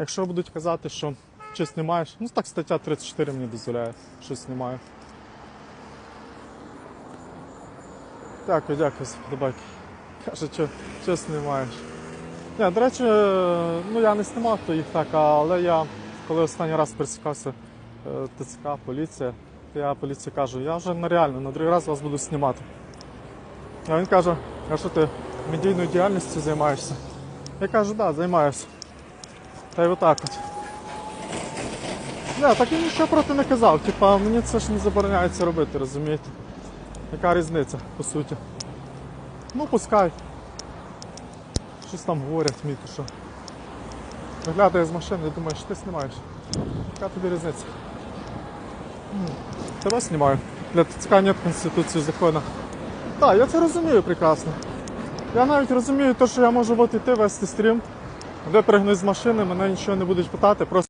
Якщо будуть казати, що щось знімаєш, ну так стаття 34 мені дозволяє, що знімаю. Дякую, дякую за подобайки. Каже, що, що знімаєш. Ні, до речі, е, ну я не знімав то їх так, але я коли останній раз пересікався е, ТЦК, поліція, то я поліції кажу, я вже на реально, на другий раз вас буду знімати. А він каже, а що ти медійною діяльністю займаєшся? Я кажу, так, да, займаюся. Та й отак от. Не, так він нічого проти не казав. Типа, мені це ж не забороняється робити, розумієте? Яка різниця, по суті? Ну, пускай. Щось там говорять то що. Виглядає з машини і думаєш, ти знімаєш. Яка тобі різниця? Тебе знімаю. Для ТЦК нет Конституції закону. Так, я це розумію прекрасно. Я навіть розумію те, що я можу от іти вести стрім, випригнути з машини, мене нічого не будуть питати, просто